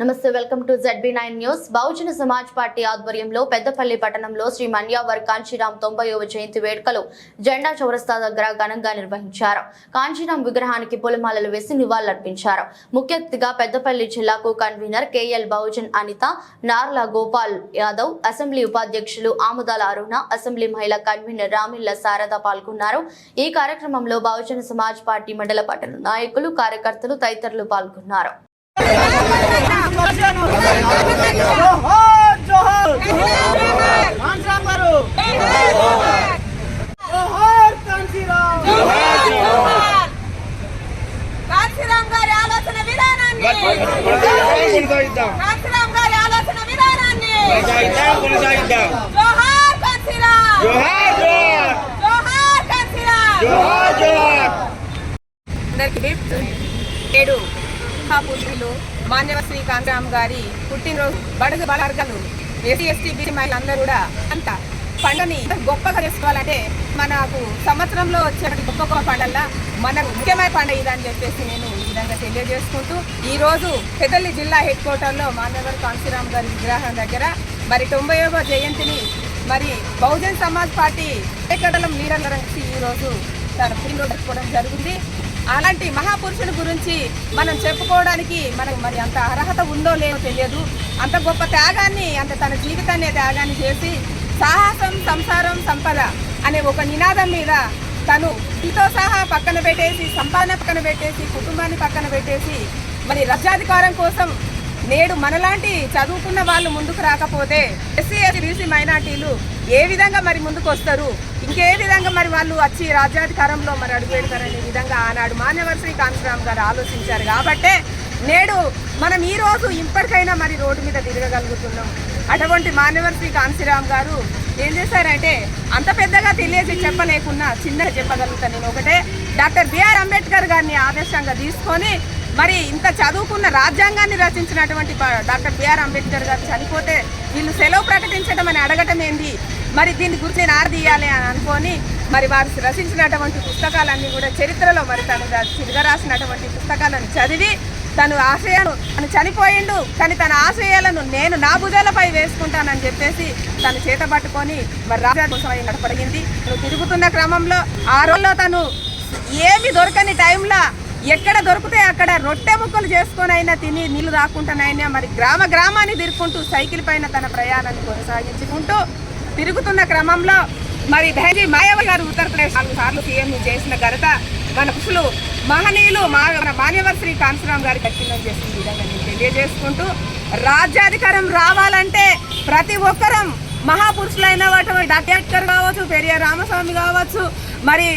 నమస్తే welcome to ZB nine news Bahujan Samaj Party ఆధ్వర్యంలో పెద్దపల్లి పట్టణంలో శ్రీ మన్యావర్ కాంచీరాం తొంభైవ జయంతి వేడుకలు జెండా చౌరస్తా దగ్గర ఘనంగా నిర్వహించారు. కాంచీరాం విగ్రహానికి పూలమాలలు వేసి నివాళులర్పించారు. ముఖ్య అతిథిగా పెద్దపల్లి జిల్లాకు convener KL Bahujan Anitha Narla Gopal Yadav assembly ఉపాధ్యక్షులు ఆముదాల అరుణ అసెంబ్లీ మహిళా కన్వీనర్ రామిల్ల శారద పాల్గొన్నారు. ఈ కార్యక్రమంలో బహుజన సమాజ్ పార్టీ మండల పట్టణ నాయకులు కార్యకర్తలు తదితరులు పాల్గొన్నారు. అందరికి నేడు పుట్టిలు మాన్యవ శ్రీ కాంతరామ్ గారి పుట్టినరోజు బడుగు బలర్గలు. ఎస్సీ ఎస్టీ బీసీ మహిళలందరూ కూడా అంత పండుగని గొప్పగా చేసుకోవాలంటే మనకు సంవత్సరంలో వచ్చే గొప్ప గొప్ప పండుగల మనకు ముఖ్యమైన పండుగ ఇదని చెప్పేసి నేను ఈ విధంగా తెలియజేసుకుంటూ ఈ రోజు పెద్దల్లి జిల్లా హెడ్ క్వార్టర్లో మాన్యవర్ కాంశీరామ్ గారి విగ్రహం దగ్గర మరి తొంభైవ జయంతిని మరి బహుజన్ సమాజ్ పార్టీ ఏకడలం నీరంగరం ఈరోజు తన పుట్టినరోజు జరుపుకోవడం జరిగింది. అలాంటి మహాపురుషుని గురించి మనం చెప్పుకోవడానికి మనకు మరి అంత అర్హత ఉందో లేదో తెలియదు. అంత గొప్ప త్యాగాన్ని అంత తన జీవితాన్ని త్యాగాన్ని చేసి సాహసం సంసారం సంపద అనే ఒక నినాదం మీద తను ఇతో సహా పక్కన పెట్టేసి సంపాదన పక్కన పెట్టేసి కుటుంబాన్ని పక్కన పెట్టేసి మరి రాజ్యాధికారం కోసం నేడు మనలాంటి చదువుకున్న వాళ్ళు ముందుకు రాకపోతే ఎస్సీ ఎస్టీ బీసీ మైనార్టీలు ఏ విధంగా మరి ముందుకు వస్తారు? ఇంకే విధంగా మరి వాళ్ళు వచ్చి రాజ్యాధికారంలో మరి అడుగు పెడతారనే విధంగా ఆనాడు మాన్యవర్శ్రీ కాంతిరామ్ గారు ఆలోచించారు. కాబట్టే నేడు మనం ఈ రోజు ఇప్పటికైనా మరి రోడ్డు మీద తిరగగలుగుతున్నాం. అటువంటి మాన్యవర్శ్రీ కాంతిరామ్ గారు ఏం చేశారంటే అంత పెద్దగా తెలియజే చెప్పలేకున్నా చిన్నగా చెప్పగలుగుతాను నేను ఒకటే. డాక్టర్ బిఆర్ అంబేద్కర్ గారిని ఆదర్శంగా తీసుకొని మరి ఇంత చదువుకున్న రాజ్యాంగాన్ని రచించినటువంటి డాక్టర్ బిఆర్ అంబేద్కర్ గారు చనిపోతే వీళ్ళు సెలవు ప్రకటించడం అని అడగటం ఏంది? మరి దీని గురించి నేను అని అనుకొని మరి వారు రచించినటువంటి పుస్తకాలన్నీ కూడా చరిత్రలో మరి తను రా- పుస్తకాలను చదివి తను ఆశయాలు తను చనిపోయిండు కానీ తన ఆశయాలను నేను నా భుజాలపై వేసుకుంటానని చెప్పేసి తను చేత పట్టుకొని మరి రాజా కోసం నడపడిగింది తిరుగుతున్న క్రమంలో ఆ రోజుల్లో తను ఏమి దొరకని టైంలో ఎక్కడ దొరికితే అక్కడ రొట్టె ముక్కలు చేసుకొని అయినా తిని నీళ్ళు రాకుండానైనా మరి గ్రామ గ్రామాన్ని తిరుక్కుంటూ సైకిల్ పైన తన ప్రయాణాన్ని కొనసాగించుకుంటూ తిరుగుతున్న క్రమంలో మరి ధైర్య మాయావతి గారు ఉత్తరప్రదేశ్ నాలుగు సార్లు సీఎం చేసిన ఘనత మన పురుషులు మహనీయులు మా మన మాన్యవర్ శ్రీ కాంశరామ్ గారి దక్కిందని చేసిన విధంగా నేను తెలియజేసుకుంటూ రాజ్యాధికారం రావాలంటే ప్రతి ఒక్కరం మహాపురుషులైన వాటి డాక్టర్ కావచ్చు పెరియ రామస్వామి కావచ్చు మరి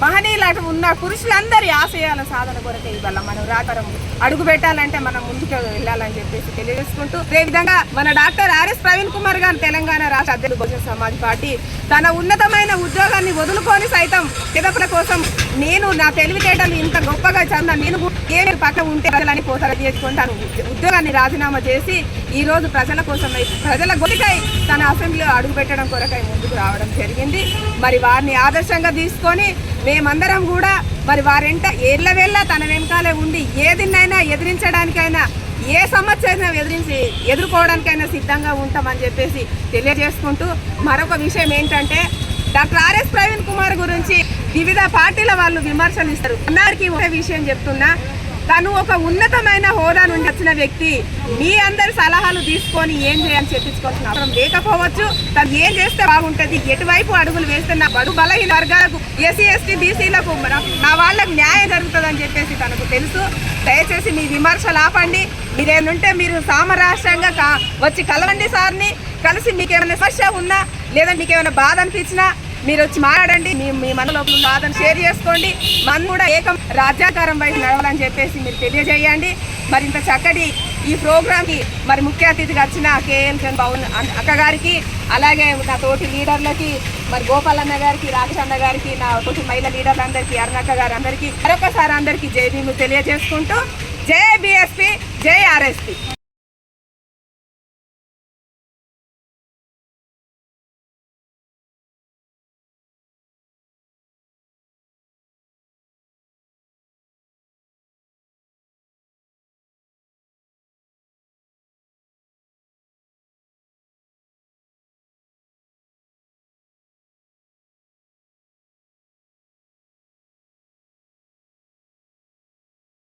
మహనీయులు అటు ఉన్న పురుషులందరి ఆశయాల సాధన కొరకే ఇవాళ మనం రాతరం అడుగు పెట్టాలంటే మనం ముందుకు వెళ్ళాలని చెప్పేసి తెలియజేసుకుంటూ అదేవిధంగా మన డాక్టర్ ఆర్ఎస్ ప్రవీణ్ కుమార్ గారు తెలంగాణ రాష్ట్ర అధ్యక్షుడు బహుజన సమాజ్ పార్టీ తన ఉన్నతమైన ఉద్యోగాన్ని వదులుకొని సైతం పిదపల కోసం నేను నా తెలివితేటలు ఇంత గొప్పగా చందా నేను ఏ పక్కన ఉంటే ప్రజలని పోతారని చేసుకుంటాను ఉద్యోగాన్ని రాజీనామా చేసి ఈ రోజు ప్రజల కోసమై ప్రజల గొలికై తన అసెంబ్లీలో అడుగుపెట్టడం కొరకై ముందుకు రావడం జరిగింది. మరి వారిని ఆదర్శంగా తీసుకొని మేమందరం కూడా మరి వారింట ఏళ్ళ వేళ్ళ తన వెనకాలే ఉండి ఏదిన్నైనా ఎదిరించడానికైనా ఏ సమస్యనైనా ఎదిరించి ఎదుర్కోవడానికైనా సిద్ధంగా ఉంటామని చెప్పేసి తెలియజేసుకుంటూ మరొక విషయం ఏంటంటే డాక్టర్ ఆర్ఎస్ ప్రవీణ్ కుమార్ గురించి వివిధ పార్టీల వాళ్ళు విమర్శలు ఇస్తారు. అన్నారికి ఒక విషయం చెప్తున్నా తను ఒక ఉన్నతమైన హోదా నుండి వచ్చిన వ్యక్తి. మీ అందరి సలహాలు తీసుకొని ఏం చేయాలని చెప్పించుకోవాల్సిన అవసరం లేకపోవచ్చు. తను ఏం చేస్తే బాగుంటుంది? ఎటువైపు అడుగులు వేస్తే నా బడు బలహీన వర్గాలకు ఎస్సీ ఎస్టీ బీసీలకు నా వాళ్ళకు న్యాయం జరుగుతుందని చెప్పేసి తనకు తెలుసు. దయచేసి మీ విమర్శలు ఆపండి. మీరేనుంటే మీరు సామరాష్ట్రంగా వచ్చి కలవండి సార్ని. కలిసి మీకు ఏమైనా సమస్య ఉన్నా లేదా మీకు ఏమైనా బాధ అనిపించినా మీరు వచ్చి మాట్లాడండి. మీ మీ మన లోపల ఉన్న బాధను షేర్ చేసుకోండి. మన కూడా ఏకం రాజ్యాకారం వైపు నడవాలని చెప్పేసి మీరు తెలియజేయండి. మరి ఇంత చక్కటి ఈ ప్రోగ్రామ్కి మరి ముఖ్య అతిథిగా వచ్చిన కేఎల్ పవన్ అన్- అక్క అలాగే నా తోటి లీడర్లకి మరి గోపాల్ అన్న గారికి రాకేష్ అన్న గారికి నా తోటి మహిళా లీడర్లందరికీ అరుణక్క గారు అందరికీ మరొకసారి అందరికీ జై భీము తెలియజేసుకుంటూ జై బీఎస్పీ జై ఆర్ఎస్పీ.